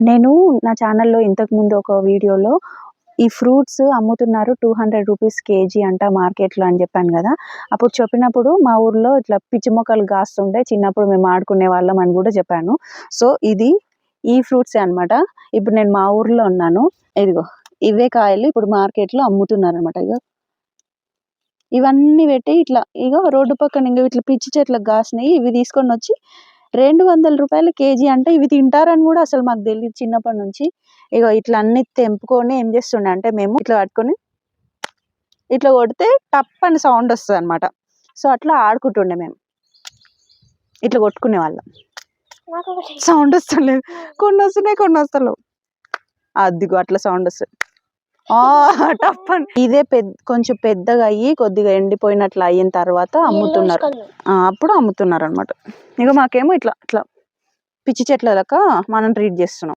నేను నా ఛానల్లో ఇంతకు ముందు ఒక వీడియోలో ఈ ఫ్రూట్స్ అమ్ముతున్నారు టూ హండ్రెడ్ రూపీస్ కేజీ అంట మార్కెట్లో అని చెప్పాను కదా. అప్పుడు చెప్పినప్పుడు మా ఊర్లో ఇట్లా పిచ్చి మొక్కలు కాస్తుండే చిన్నప్పుడు మేము ఆడుకునే వాళ్ళం అని కూడా చెప్పాను. సో ఇది ఈ ఫ్రూట్సే అనమాట ఇప్పుడు నేను మా ఊర్లో ఉన్నాను. ఇదిగో ఇవే కాయలు ఇప్పుడు మార్కెట్లో అమ్ముతున్నారు అనమాట ఇగో ఇవన్నీ పెట్టి ఇట్లా ఇగో రోడ్డు పక్కన ఇంక ఇట్లా పిచ్చి చెట్లకు కాసినాయి ఇవి తీసుకొని వచ్చి రెండు వందల రూపాయలు కేజీ అంటే ఇవి తింటారని కూడా అసలు మాకు తెలియదు చిన్నప్పటి నుంచి. ఇగో ఇట్లా అన్ని తెంపుకొని ఏం చేస్తుండే అంటే మేము ఇట్లా పట్టుకొని ఇట్లా కొడితే టప్ అని సౌండ్ వస్తుంది అనమాట సో అట్లా ఆడుకుంటుండే మేము. ఇట్లా కొట్టుకునే వాళ్ళం. సౌండ్ వస్తలేదు. కొన్ని వస్తున్నాయి కొన్ని వస్తలేవు. అదిగో అట్లా సౌండ్ వస్తుంది. అని ఇదే పెద్ద కొంచెం పెద్దగా అయ్యి కొద్దిగా ఎండిపోయినట్లు అయిన తర్వాత అమ్ముతున్నారు. అప్పుడు అమ్ముతున్నారు అనమాట ఇక మాకేమో ఇట్లా ఇట్లా పిచ్చి చెట్ల లెక్క మనం ట్రీట్ చేస్తున్నాం.